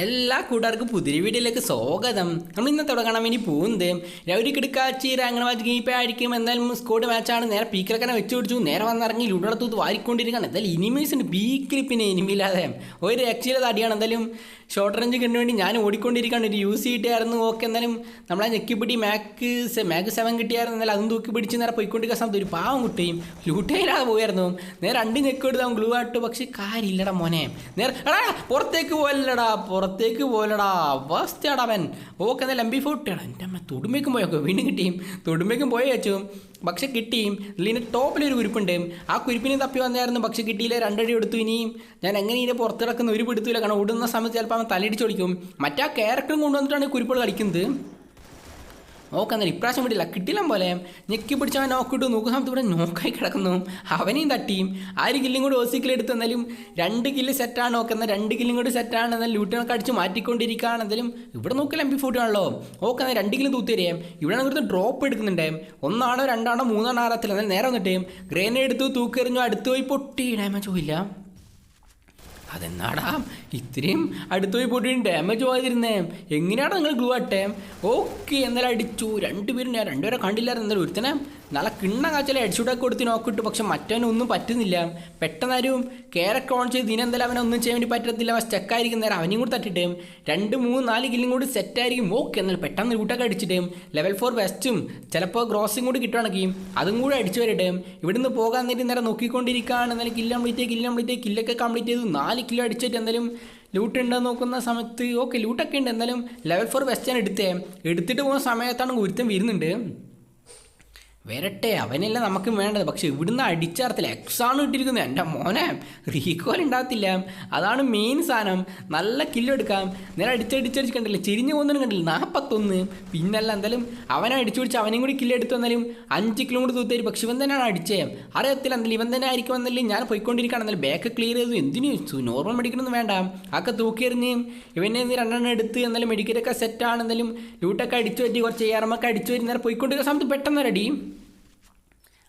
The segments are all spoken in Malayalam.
എല്ലാ കൂട്ടുകാർക്കും പുതിയ വീഡിയോയിലേക്ക് സ്വാഗതം. നമ്മൾ ഇന്നത്തെ കാണാൻ വേണ്ടി പോകുന്നത്? രൗരി കിടക്കാച്ചി വാച്ച് ഗീപ്പ് ആയിരിക്കും. എന്തായാലും സ്കോഡ് മാച്ചാണ് നേരെ പീക്കറക്കനെ വെച്ച് പിടിച്ചു. നേരെ വന്നിറങ്ങി ലൂഡോടെ തൂത്ത് വാരിക്കൊണ്ടിരിക്കുകയാണ്. എന്തായാലും ഇനിമീസിന്റെ പീക്കിൽ പിന്നെ ഇനിമില്ലാതെ ഒരു രക്ഷയിലത് അടിയാണ്. എന്തായാലും ഷോർട്ട് റേഞ്ച് കിട്ടാൻ വേണ്ടി ഞാൻ ഓടിക്കൊണ്ടിരിക്കുകയാണ്. ഒരു യൂസ് കിട്ടിയായിരുന്നു. ഓക്കെ എന്തായാലും നമ്മളെ ഞെക്കിപ്പിടി മാക്ക് മാക്ക് സെവൻ കിട്ടിയായിരുന്നു. എന്നാലും അതും തൂക്കി പിടിച്ച് നേരെ പോയിക്കൊണ്ടിരിക്കുന്ന സമയത്ത് ഒരു പാവം കുട്ടിയും ലൂട്ടയിലാതെ പോയായിരുന്നു. നേരെ രണ്ട് ഞെക്ക് എടുത്ത് അവൻ ഗ്ലൂ ആട്ടു പക്ഷേ കാര്യമില്ലടാ മോനെ. നേരെ എടാ പുറത്തേക്ക് പോയല്ലടാ പുറത്തേക്ക് പോലടാ അവസ്ഥയാടാ അവൻ. ഓക്കെ എന്നാൽ എംബി ഫോർട്ടിയാണ് എന്റെ അമ്മ തുടുമ്പേക്കും പോയൊക്കെ വീണ്ടും കിട്ടിയും. തുടുമ്പേക്കും പോയി വെച്ചു. പക്ഷെ കിട്ടിയും. ഇതിന് ടോപ്പിലൊരു കുരിപ്പുണ്ട്. ആ കുരിപ്പിനെ തപ്പി വന്നായിരുന്നു. പക്ഷെ കിട്ടിയില്ല. രണ്ടടി എടുത്തു ഇനിയും. ഞാൻ എങ്ങനെ ഇതിനെ പുറത്ത് കിടക്കുന്ന ഒരു പിടുത്തില്ല കാരണം ഓടുന്ന സമയത്ത് ചിലപ്പോൾ അവൻ തലയിടിച്ചോടിക്കും മറ്റേ ക്യാരക്ടറും കൊണ്ടുവന്നിട്ടാണ് കുരിപ്പുകൾ കളിക്കുന്നത്. എന്നാൽ ഇപ്രാവശ്യം വിടില്ല. കിട്ടില്ല പോലെ. ഞെക്കി പിടിച്ചവൻ നോക്കിട്ട് നോക്കുന്ന സമയത്ത് ഇവിടെ നോക്കായി കിടക്കുന്നു. അവനെയും തട്ടിയും. ആ ഒരു കില്ലും കൂടി ഓസിക്കിൽ എടുത്ത് എന്നാലും രണ്ട് കില്ല് സെറ്റാണ് നോക്കുന്നത് രണ്ട് കില്ലും കൂടി സെറ്റാണ് എന്നാൽ ലൂട്ടിനൊക്കെ അടിച്ച് മാറ്റിക്കൊണ്ടിരിക്കുകയാണ് എന്നാലും ഇവിടെ നോക്കില്ല എം പി ഫോർട്ടി ആണല്ലോ. ഓക്കെ രണ്ട് കില്ലും തൂത്തി തരികയും ഇവിടെ ഇവിടുത്തെ ഡ്രോപ്പ് എടുക്കുന്നുണ്ട്. ഒന്നാണോ രണ്ടാണോ മൂന്നാണോ ആറാത്തില്ല എന്നാൽ നേരെ വന്നിട്ട് ഗ്രേനേഡ് എടുത്തു തൂക്കെറിഞ്ഞു അടുത്ത് പോയി പൊട്ടി. ഡാമേജ് ഇല്ല അതെന്നാടാ? ഇത്രയും അടുത്തുപോയി പോയിട്ട് ഡാമേജ് പോകാതിരുന്നേ എങ്ങനെയാണ് നിങ്ങൾ ഗ്ലൂ ആട്ടെ? ഓക്കെ എന്നാലും അടിച്ചു. രണ്ടുപേരും ഞാൻ രണ്ടുപേരെ കണ്ടില്ലായിരുന്നു. എന്നാലും ഒരുത്തനെ നല്ല കിണ്ണ കാച്ചാൽ ഹെഡ്ഷൂട്ടൊക്കെ കൊടുത്ത് നോക്കിയിട്ട് പക്ഷെ മറ്റവനൊന്നും പറ്റുന്നില്ല. പെട്ടെന്നാരും കേരൊക്കെ ഓൺ ചെയ്ത് ഇതിനെന്തായാലും അവനെ ഒന്നും ചെയ്യാൻ വേണ്ടി പറ്റത്തില്ല. അവൻ സ്റ്റക്കായിരിക്കും നേരം അവനെയും കൂടി തട്ടിട്ട് രണ്ട് മൂന്ന് നാല് കില്ലും കൂടി സെറ്റായിരിക്കും ഓക്കെ എന്നാൽ പെട്ടെന്ന് ലൂട്ടൊക്കെ അടിച്ചിട്ട് ലെവൽ ഫോർ വെസ്റ്റും ചിലപ്പോൾ ക്രോസിങ് കൂടി കിട്ടുവാണെങ്കിൽ അതും കൂടി അടിച്ചു വരട്ടെ. ഇവിടുന്ന് പോകാൻ നേരം നേരെ നോക്കിക്കൊണ്ടിരിക്കുകയാണ്. എന്നാലും കില്ല് കംപ്ലീറ്റ് കില്ല് കംപ്ലീറ്റ് കില്ലൊക്കെ കംപ്ലീറ്റ് ചെയ്തു. നാല് കിലോ അടിച്ചിട്ട് എന്തായാലും ലൂട്ട് ഉണ്ടോ നോക്കുന്ന സമയത്ത് ഓക്കെ ലൂട്ടൊക്കെ ഉണ്ട്. എന്തായാലും ലെവൽ ഫോർ വെസ്റ്റാണ് എടുത്തേ. എടുത്തിട്ട് പോകുന്ന സമയത്താണ് ഗുരുത്തം വരുന്നുണ്ട്. വരട്ടെ അവനല്ല നമുക്ക് വേണ്ടത്. പക്ഷെ ഇവിടുന്ന് അടിച്ചാർത്തില്ല. എക്സാണ് ഇട്ടിരിക്കുന്നത്. എന്റെ മോനെ റീകോൾ ഉണ്ടാകത്തില്ല. അതാണ് മെയിൻ സാധനം. നല്ല കില്ലെടുക്കാം നേരെ അടിച്ചടിച്ചടിച്ച് കണ്ടില്ല? ചെരിഞ്ഞു പോകുന്നതിനും കണ്ടില്ല? നാൽപ്പത്തൊന്ന് പിന്നല്ല എന്തായാലും അവനെ അടിച്ചു പിടിച്ച് അവനെയും കൂടി കില്ലെടുത്ത് വന്നാലും അഞ്ച് കിലോ കൂടി പക്ഷെ ഇവൻ തന്നെയാണ് അടിച്ചേ. അറിയത്തില്ല എന്തായാലും ഇവൻ തന്നെ ആയിരിക്കും എന്നല്ലേ ഞാൻ പോയിക്കൊണ്ടിരിക്കുകയാണ്. എന്നാലും ബാക്ക് ക്ലിയർ ചെയ്തു. എന്തിനു? നോർമൽ മെഡിക്കലൊന്നും വേണ്ട. ആക്കെ തൂക്കിയെറിഞ്ഞ് ഇവനെ രണ്ടെണ്ണം എടുത്ത് എന്നാലും മെഡിക്കലൊക്കെ സെറ്റാണ് എന്തായാലും ലൂട്ടൊക്കെ അടിച്ചു പറ്റി കുറച്ച് ഏറമൊക്കെ അടിച്ചു വരുന്നേരം പോയിക്കൊണ്ടിരിക്കുന്ന സമയത്ത് പെട്ടെന്ന് റെഡി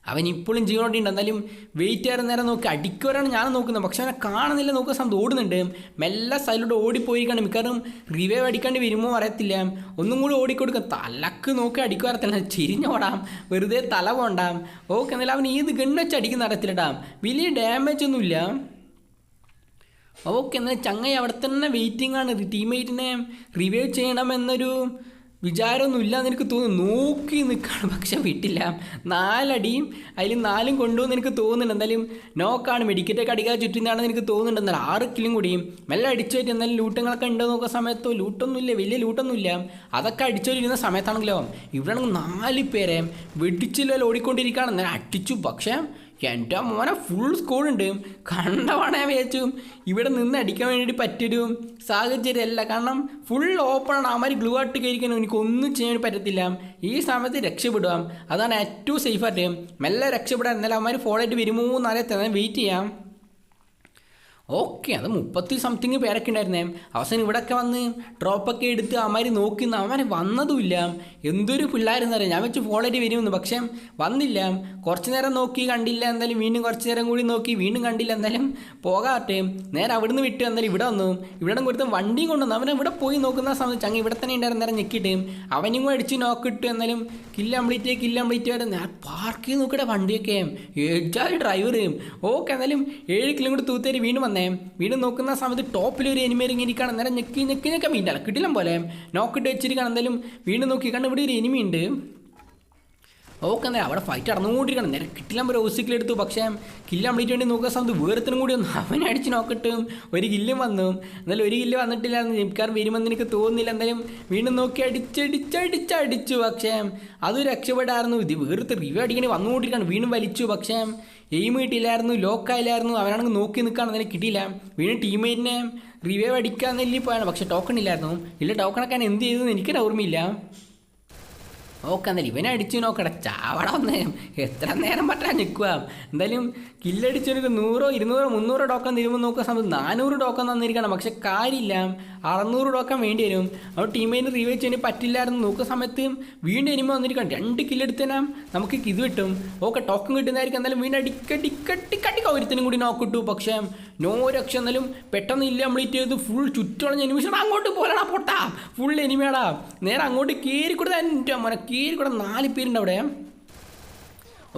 അവൻ ഇപ്പോഴും ജീവനോട്ടിയുണ്ട് എന്നാലും വെയിറ്റ് ചെയ്യാൻ നേരം നോക്കി അടിക്കുവരാണ് ഞാൻ നോക്കുന്നത്. പക്ഷെ അവനെ കാണുന്നില്ല നോക്കുന്ന സമയത്ത് ഓടുന്നുണ്ട്. മെല്ലെ സൈഡിലോട്ട് ഓടിപ്പോയിക്കാണ് മിക്കവാറും റിവൈവ് അടിക്കാണ്ട് വരുമോ അറിയത്തില്ല. ഒന്നും കൂടി ഓടിക്കൊടുക്കാം. തലക്ക് നോക്കി അടിക്കുവാറത്തില്ല ചിരിഞ്ഞോടാം വെറുതെ തല പോണ്ടാം. ഓക്കെ എന്നാലും അവൻ ഏത് ഗണ്ണ് വെച്ച് അടിക്കുന്ന അറിയത്തില്ലടാം. വലിയ ഡാമേജ് ഒന്നുമില്ല ഓക്കെ എന്നാൽ ചങ്ങായി അവിടെ തന്നെ വെയിറ്റിംഗ് ആണ്. ടീംമേറ്റിനെ റിവൈവ് ചെയ്യണമെന്നൊരു വിചാരമൊന്നും ഇല്ലാന്ന് എനിക്ക് തോന്നുന്നു. നോക്കി നിൽക്കുകയാണ് പക്ഷെ വിട്ടില്ല. നാലടിയും അതിൽ നാലും കൊണ്ടുവന്ന് എനിക്ക് തോന്നുന്നുണ്ട്. എന്തായാലും നോക്കാണ്. മെഡിക്കറ്റൊക്കെ അടിക്കാൻ ചുറ്റുന്നതാണെന്ന് എനിക്ക് തോന്നുന്നുണ്ട്. എന്നാലും ആറ് കിലും കൂടിയും മെല്ലെ അടിച്ചു പറ്റി എന്തായാലും ലൂട്ടങ്ങളൊക്കെ ഉണ്ടോ നോക്കുന്ന സമയത്തോ? ലൂട്ടൊന്നുമില്ല. വലിയ ലൂട്ടൊന്നുമില്ല. അതൊക്കെ അടിച്ചോണ്ടിരുന്ന സമയത്താണെങ്കിലോ? ഇവിടെ നാല് പേരെ വെടിച്ചില്ല ഓടിക്കൊണ്ടിരിക്കുകയാണ്. അടിച്ചു. പക്ഷേ എന്റെ മോനെ ഫുൾ സ്കോർ ഉണ്ട്. കണ്ടവാണേ വിചാരിച്ചു. ഇവിടെ നിന്ന് അടിക്കാൻ വേണ്ടി പറ്റൊരു സാഹചര്യമല്ല. കാരണം ഫുൾ ഓപ്പണാണ് അവന്മാർ ഗ്ലൂ ആട്ട് കയറിക്കാനും എനിക്കൊന്നും ചെയ്യാൻ പറ്റത്തില്ല. ഈ സമയത്ത് രക്ഷപ്പെടുക അതാണ് ഏറ്റവും സേഫായിട്ട് മെല്ലെ രക്ഷപ്പെടാൻ. എന്നാലും അവന്മാർ ഫോളോ ആയിട്ട് വരുമോ എന്നറിയാത്ത വെയിറ്റ് ചെയ്യാം. ഓക്കെ അത് മുപ്പത്തി സംതിങ് പേരൊക്കെ ഉണ്ടായിരുന്നേ. അവസാനം ഇവിടെയൊക്കെ വന്ന് ഡ്രോപ്പൊക്കെ എടുത്ത് അമാര് നോക്കി അവരെ വന്നതുമില്ല. എന്തൊരു പിള്ളേരെന്നറിയാം ഞാൻ വെച്ച് ആയിട്ട് വരുമെന്ന്. പക്ഷേ വന്നില്ല. കുറച്ച് നേരം നോക്കി കണ്ടില്ല. എന്തായാലും വീണ്ടും കുറച്ച് നേരം കൂടി നോക്കി വീണ്ടും കണ്ടില്ല. എന്തായാലും പോകാട്ടെ നേരെ അവിടുന്ന് വിട്ടു. എന്തായാലും ഇവിടെ വന്നു. ഇവിടെ കൊടുത്ത് വണ്ടിയും കൊണ്ടുവന്നു. അവനെ ഇവിടെ പോയി നോക്കുന്ന സമയത്ത് അങ്ങ് ഇവിടെ തന്നെ ഉണ്ടായിരുന്നു. നേരം ഞെക്കിയിട്ട്. അവനും കൂടെ അടിച്ച് നോക്കിട്ട് എന്തായാലും കില്ല കംപ്ലീറ്റ് കില്ല കംപ്ലീറ്റ് ആയിട്ട് ഞാൻ പാർക്ക് ചെയ്ത് നോക്കിയിട്ട് വണ്ടിയൊക്കെ. ഡ്രൈവർ ഓക്കെ എന്തായാലും ഏഴ് കിലോമീറ്റർ തൂത്തേരി വീണ്ടും വന്നേ. വീണ്ടും നോക്കുന്ന സമയത്ത് ടോപ്പിൽ ഒരു എനിമി ഇരിക്കുകയാണ്. നേരം ഞെക്കി ഞെക്കി ഞെക്കാൻ വീണ്ടല്ല കിട്ടില്ല പോലെ. നോക്കിട്ട് വെച്ചിരിക്കുകയാണ്. എന്തായാലും വീണ്ടും നോക്കി കാരണം ഇവിടെ ഒരു എനിമി ഉണ്ട്. ഓക്കെ നേരം അവിടെ ഫൈറ്റ് നടന്നുകൊണ്ടിരിക്കണം നേരെ കിട്ടില്ല ഒരു ഓസിക്കിലെടുത്തു പക്ഷേ കില്ല കംപ്ലീറ്റ് വേണ്ടി നോക്കുന്ന സമയത്ത് വേറത്തിനും കൂടി ഒന്ന് അവനെ അടിച്ച് നോക്കട്ടും ഒരു കില്ലും വന്നു. എന്നാലും ഒരു കില്ല് വന്നിട്ടില്ല ജയിക്കാരൻ വരുമെന്ന് എനിക്ക് തോന്നുന്നില്ല. എന്തായാലും വീണ്ടും നോക്കി അടിച്ചടിച്ചടിച്ചടിച്ചു പക്ഷേ അത് രക്ഷപ്പെടായിരുന്നു. ഇത് വേറത്തെ റിവ്യൂ അടിക്കണി വന്നുകൊണ്ടിരിക്കുകയാണ്. വീണ്ടും വലിച്ചു. പക്ഷേ എയിം കിട്ടിയില്ലായിരുന്നു. ലോക്കായില്ലായിരുന്നു അവനാണെങ്കിൽ നോക്കി നിൽക്കുകയാണ്. അതിനെ കിട്ടിയില്ല. വീണ്ടും ടീമേറ്റിനെ റിവൈവ് അടിക്കാൻ പോയാണ് പക്ഷേ ടോക്കൺ ഇല്ലായിരുന്നു. ഇല്ല ടോക്കണൊക്കെ എന്ത് ചെയ്തതെന്ന് എനിക്കൊരു ഓർമ്മയില്ല. ഓക്കെ എന്നാലും ഇവനെ അടിച്ചു നോക്കട ചാവട വന്ന് എത്ര നേരം പറ്റാൻ നിൽക്കുക എന്തായാലും കില്ലടിച്ചവനൊക്കെ നൂറോ ഇരുന്നൂറോ മുന്നൂറോ ടോക്കൺ തരുമ്പോൾ നോക്കുന്ന സമയത്ത് നാനൂറ് ടോക്കൺ തന്നിരിക്കണം. പക്ഷെ കാര്യമില്ല. അറുന്നൂറ് ടോക്കൺ വേണ്ടി വരും. അപ്പോൾ ടീമേന് റീവൈവ് ചെയ്യാൻ പറ്റില്ലായിരുന്നു. നോക്കുന്ന സമയത്ത് വീണ്ടും എനിമ വന്നിരിക്കണം. രണ്ട് കില്ലെടുത്തേനാ നമുക്ക് ഇത് കിട്ടും. ഓക്കെ ടോക്കൺ കിട്ടുന്നതായിരിക്കും. എന്തായാലും വീണ്ടും അടിക്കടിക്കട്ടിക്കട്ടി ഒരുത്തിനും കൂടി നോക്കിട്ടു പക്ഷേ നോ രക്ഷ എന്നാലും പെട്ടെന്ന് ഇല്ല കംപ്ലീറ്റ് ചെയ്ത് ഫുൾ ചുറ്റുള്ള എനിമിഷൻ അങ്ങോട്ട് പോരാടാ പൊട്ടാ. ഫുൾ എനിമിയാടാ നേരെ അങ്ങോട്ട് കയറിക്കൂടെ എന്റെ മോനെ. കയറിക്കൂടെ നാല് പേരുണ്ട് അവിടെ.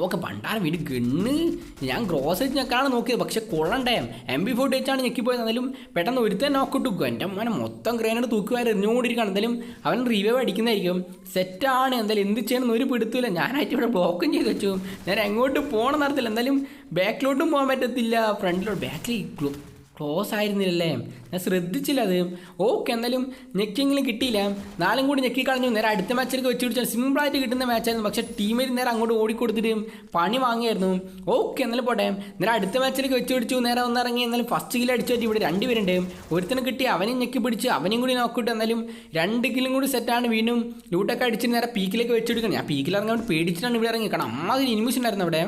ഓക്കെ പണ്ടാരം വീട് ഗണ്ണ്. ഞാൻ ഗ്രോസറി ഞെക്കാണ് നോക്കിയത്. പക്ഷെ കൊള്ളണ്ടേ. എം ബി ഫോർട്ടി വെച്ചാണ് ഞെക്കിപ്പോയത്. എന്നാലും പെട്ടെന്ന് ഒരുത്തൻ നോക്കിട്ട് വെക്കും എന്റെ മോനെ മൊത്തം ഗ്രേനഡ് തൂക്കുവാൻ എറിഞ്ഞുകൊണ്ടിരിക്കുകയാണ്. എന്തായാലും അവൻ റിവൈവ് അടിക്കുന്നതായിരിക്കും സെറ്റാണ് എന്തായാലും എന്ത് ചെയ്യണമെന്ന് ഒരു പിടുത്തില്ല ഞാനായിട്ട് ഇവിടെ ബ്ലോക്കും ചെയ്ത് വെച്ചു. ഞാൻ എങ്ങോട്ട് പോകണം നടത്തില്ല എന്തായാലും ബാക്കിലോട്ടും പോകാൻ പറ്റത്തില്ല. ഫ്രണ്ടിലോട്ട് ബാക്കിൽ ക്ലോസ് ആയിരുന്നില്ലല്ലേ? ഞാൻ ശ്രദ്ധിച്ചില്ല അത്. ഓക്കെ എന്തായാലും ഞെക്കിയെങ്കിലും കിട്ടിയില്ല. നാലും കൂടി ഞെക്കി കളഞ്ഞു. നേരെ അടുത്ത മാച്ചിലേക്ക് വെച്ച് പിടിച്ചാൽ സിമ്പിളായിട്ട് കിട്ടുന്ന മാച്ചായിരുന്നു പക്ഷേ ടീമിൽ നേരെ അങ്ങോട്ട് ഓടിക്കൊടുത്തിട്ട് പണി വാങ്ങിയായിരുന്നു. ഓക്കെ എന്നാലും പോട്ടെ. നേരെ അടുത്ത മാച്ചിലേക്ക് വെച്ച് നേരെ ഒന്നിറങ്ങി. എന്നാലും ഫസ്റ്റ് കില്ല് അടിച്ചു പറ്റി. ഇവിടെ രണ്ടുപേരുണ്ട് ഒരുത്തനെ കിട്ടി അവനെയും ഞെക്കി പിടിച്ച് അവനെയും കൂടി നോക്കിയിട്ട് എന്നാലും രണ്ട് കില്ലും കൂടി സെറ്റാണ് വീണ്ടും ലൂട്ടൊക്കെ അടിച്ചിട്ട് നേരെ പീക്കിലേക്ക് വെച്ചെടുക്കണം ഞാൻ പീക്കിൽ ഇറങ്ങാൻ പേടിച്ചിട്ടാണ് ഇവിടെ ഇറങ്ങി കാരണം അമ്മ അതിന് ഇൻമിഷൻ ഉണ്ടായിരുന്നു അവിടെ.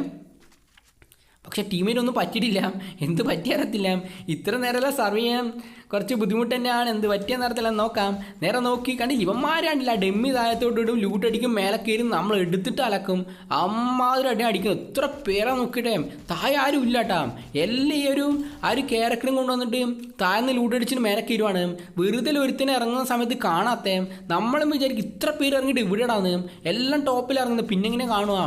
പക്ഷെ ടീമിനൊന്നും പറ്റിയിട്ടില്ല. എന്ത് പറ്റിയാറത്തില്ല ഇത്ര നേരമല്ല സർവ് ചെയ്യാൻ. കുറച്ച് ബുദ്ധിമുട്ട് തന്നെയാണ്. എന്ത് പറ്റിയ നേരത്തില്ല നോക്കാം. നേരെ നോക്കി കണ്ട് ഇവന്മാരാണ്ടില്ല ഡെമ്മി താഴത്തോട്ട് ഇടും ലൂട്ടടിക്കും മേലെ കയറും നമ്മൾ എടുത്തിട്ട് അലക്കും. അമ്മാതിരി അടി അടിക്കും എത്ര പേരെ നോക്കിയിട്ടേ? താഴെ ആരും ഇല്ല കേട്ടാ ഒരു ആ ഒരു ക്യാരക്ടറും കൊണ്ടുവന്നിട്ട് താഴ്ന്ന് ലൂട്ടടിച്ചിട്ട് മേലെ കയറുവാണ്. വെറുതെ ഒരുത്തിനെ ഇറങ്ങുന്ന സമയത്ത് കാണാത്തേ. നമ്മളും വിചാരിക്കും ഇത്ര പേര് ഇറങ്ങിയിട്ട് ഇവിടെ ഇടാന്ന് എല്ലാം ടോപ്പിൽ ഇറങ്ങുന്നത്. പിന്നെ ഇങ്ങനെ കാണുക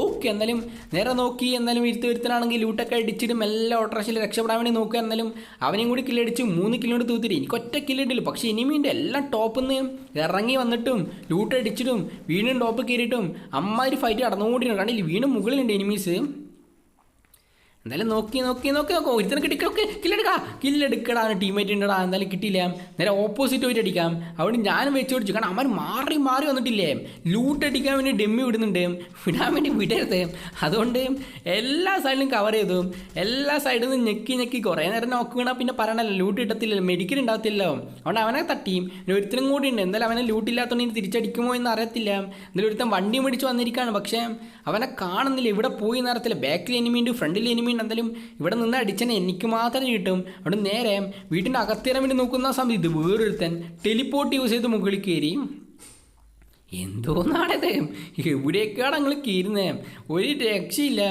ഓക്കെ എന്തായാലും നേരെ നോക്കി എന്നാലും ഇരുത്ത് ഒരുത്തനാണെങ്കിൽ ലൂട്ടൊക്കെ അടിച്ചിട്ട് മെല്ലെ ഓട്ടോറിക്ഷയിൽ രക്ഷപ്പെടാൻ വേണ്ടി നോക്കുക. എന്നാലും അവനെയും കൂടി കില്ലടിച്ച് മൂന്ന് കിലോട് തൂത്തിരി. എനിക്ക് ഒറ്റ കില്ലിട്ടില്ല പക്ഷേ ഇനിമീന്റെ എല്ലാം ടോപ്പിൽ നിന്ന് ഇറങ്ങി വന്നിട്ടും ലൂട്ട് അടിച്ചിട്ടും വീണ്ടും ടോപ്പ് കയറിയിട്ടും അമ്മാതിരി ഫൈറ്റ് നടന്നുകൊണ്ടിരുന്നു ഇല്ല വീണ്ടും മുകളിലുണ്ട് എനിമീസ് എന്തായാലും നോക്കി നോക്കി നോക്കി നോക്കോ. ഒരുത്തനെ കിട്ടിക്കൊക്കെ കില്ലെടുക്കാ. കില്ലെടുക്കടാ ടീമേറ്റ് ഉണ്ടടാ. എന്തായാലും കിട്ടിയില്ല? നേരെ ഓപ്പോസിറ്റ് പോയിട്ട് അടിക്കാം. അവിടെ ഞാനും വെച്ച് പിടിച്ചു. കാരണം അവൻ മാറി മാറി വന്നിട്ടില്ലേ? ലൂട്ട് അടിക്കാൻ വേണ്ടി ഡെമ്മി വിടുന്നുണ്ട്. വിടാൻ വേണ്ടി വിടരുത്. അതുകൊണ്ട് എല്ലാ സൈഡിലും കവർ ചെയ്തു. എല്ലാ സൈഡിൽ നിന്ന് ഞെക്കി ഞെക്കി. കുറേ നേരം നോക്കുകയാണെങ്കിൽ പിന്നെ പറയണല്ലോ. ലൂട്ട് കിട്ടത്തില്ലല്ലോ. മെഡിക്കൽ ഉണ്ടാകത്തില്ലല്ലോ. അതുകൊണ്ട് അവനെ തട്ടി. പിന്നെ ഒരുത്തനും കൂടി ഉണ്ട്. എന്തായാലും അവനെ ലൂട്ട് ഇല്ലാത്തതുകൊണ്ട് ഇനി തിരിച്ചടിക്കുമോ എന്ന് അറിയത്തില്ല. എന്തായാലും ഒരുത്തൻ വണ്ടി മേടിച്ച് വന്നിരിക്കുകയാണ് പക്ഷേ അവനെ കാണുന്നില്ല. ഇവിടെ പോയി നേരത്തില്ല ബാക്കിൽ എനിമി ഉണ്ട് ഫ്രണ്ടിൽ എനിമിയുണ്ട് എന്തായാലും ഇവിടെ നിന്ന് അടിച്ചനെ എനിക്ക് മാത്രം കിട്ടും. അവിടെ നേരെ വീട്ടിന്റെ അകത്തേറാൻ വേണ്ടി നോക്കുന്ന സമയത്ത് വേറൊരുത്തൻ ടെലിപ്പോർട്ട് യൂസ് ചെയ്ത് മുകളിൽ കയറി എന്തോന്നാണിത്? എവിടെയൊക്കെയാണ് നിങ്ങൾ കീരുന്നേ ഒരു രക്ഷയില്ല.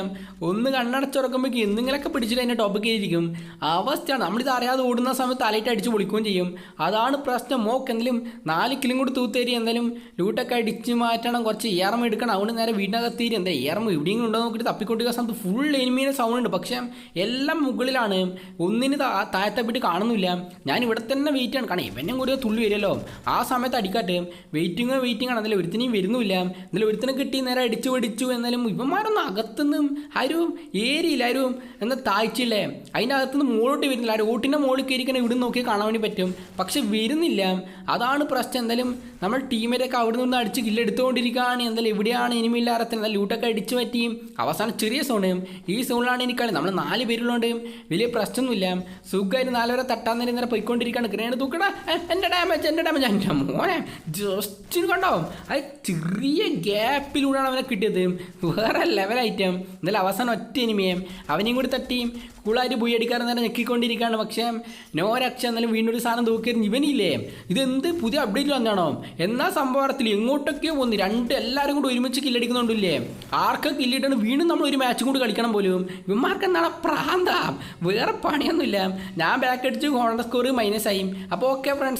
ഒന്ന് കണ്ണടച്ചുറക്കുമ്പോഴേക്ക് എന്തെങ്കിലുമൊക്കെ പിടിച്ചിട്ട് അതിന്റെ ടോപ്പ് കയറിയിരിക്കും അവസ്ഥയാണ്. നമ്മളിത് അറിയാതെ ഓടുന്ന സമയത്ത് തലയിട്ട് അടിച്ച് പൊളിക്കുകയും ചെയ്യും. അതാണ് പ്രശ്നം. മോക്ക് എന്തെങ്കിലും നാല് കിലും കൂടി തൂത്തേരി എന്തായാലും ലൂട്ടൊക്കെ അടിച്ച് മാറ്റണം കുറച്ച് ഇയർമ എടുക്കണം. അവിടെ നേരെ വീടിനകത്തേരി എന്താ ഇയർമ എവിടെയെങ്കിലും ഉണ്ടോ നോക്കിയിട്ട് തപ്പിക്കൊണ്ടിരിക്കുന്ന സമയത്ത് ഫുൾ എനിമീനെ സൗണ്ട് ഉണ്ട്. പക്ഷേ എല്ലാം മുകളിലാണ്. ഒന്നിന് താഴത്തപ്പിട്ട് താഴത്തെ കാണുന്നില്ല. ഞാൻ ഇവിടെ തന്നെ വെയിറ്റ് ആണ് കാരണം ഇവനും കൂടി തുള്ളി വരുമല്ലോ. ആ സമയത്ത് അടിക്കാട്ടെ. വെയിറ്റിങ്ങോ വെയിറ്റിംഗ് ആണ്. എന്നാലും ഒരുത്തിനെയും വരുന്നില്ല. എന്നാലും ഒരുത്തിനെ കിട്ടി നേരെ അടിച്ചു പിടിച്ചു എന്നാലും ഇവന്മാരൊന്നും അകത്തുനിന്നും ആരും ഏരിയില്ല ആരും എന്നാൽ താഴ്ചയില്ലേ? അതിന്റെ അകത്തുനിന്ന് മുകളിലോട്ട് വരുന്നില്ല. ആ റോട്ടിന്റെ മുകളിൽ കയറിക്കണേ ഇവിടെ നോക്കി കാണാൻ വേണ്ടി പറ്റും. പക്ഷെ വരുന്നില്ല. അതാണ് പ്രശ്നം. എന്തായാലും നമ്മൾ ടീമിലൊക്കെ അവിടെ നിന്ന് അടിച്ച് കില്ലെടുത്തുകൊണ്ടിരിക്കുകയാണ് എന്തായാലും എവിടെയാണ് ഇനിമില്ലാറത്തിൽ എന്തായാലും ലൂട്ടൊക്കെ അടിച്ചു പറ്റിയും. അവസാനം ചെറിയ സോണ് ഈ സോണിലാണ് എനിക്ക് കളി. നമ്മൾ നാല് പേരുള്ളതുകൊണ്ട് വലിയ പ്രശ്നമൊന്നുമില്ല. സുഖമായിട്ട് നാലുവരെ തട്ടാൻ നേരം നേരെ പോയിക്കൊണ്ടിരിക്കുകയാണ്. ഗ്രേഡ് തൂക്കടാ. എന്റെ ഡാമേജ് എന്റെ ഡാമേജ് എന്റെ മോനെ ജസ്റ്റ് കണ്ടോ? അത് ചെറിയ ഗ്യാപ്പിലൂടെയാണ് അവനെ കിട്ടിയത്. വേറെ ലെവൽ ഐറ്റം എന്തായാലും അവസാനം ഒറ്റ എനിമിയം അവനെയും കൂടി തട്ടി. കൂളായിട്ട് പോയി അടിക്കാറ് നേരം ഞെക്കിക്കൊണ്ടിരിക്കുകയാണ്. പക്ഷേ നോ രക്ഷ എന്നാലും വീണ്ടും ഒരു സാധനം തൂക്കിയിരുന്നു. ഇവനില്ലേ? ഇതെന്ത് പുതിയ അപ്ഡേറ്റ് വന്നാണോ എന്നാ സംഭവത്തിൽ ഇങ്ങോട്ടൊക്കെ ഒന്ന് രണ്ട് എല്ലാവരും കൂടി ഒരുമിച്ച് കില്ലടിക്കുന്നുണ്ടല്ലേ ആർക്കും കില്ലിട്ടാണ് വീണ്ടും നമ്മൾ ഒരു മാച്ചും കൂടി കളിക്കണം പോലും. ഇവന്മാർക്ക് എന്താണ് പ്രാന്ത? വേറെ പണിയൊന്നുമില്ല. ഞാൻ ബാക്ക് അടിച്ച് കോണർ സ്കോർ മൈനസ് ആയി. അപ്പോൾ ഓക്കെ ഫ്രണ്ട്സ്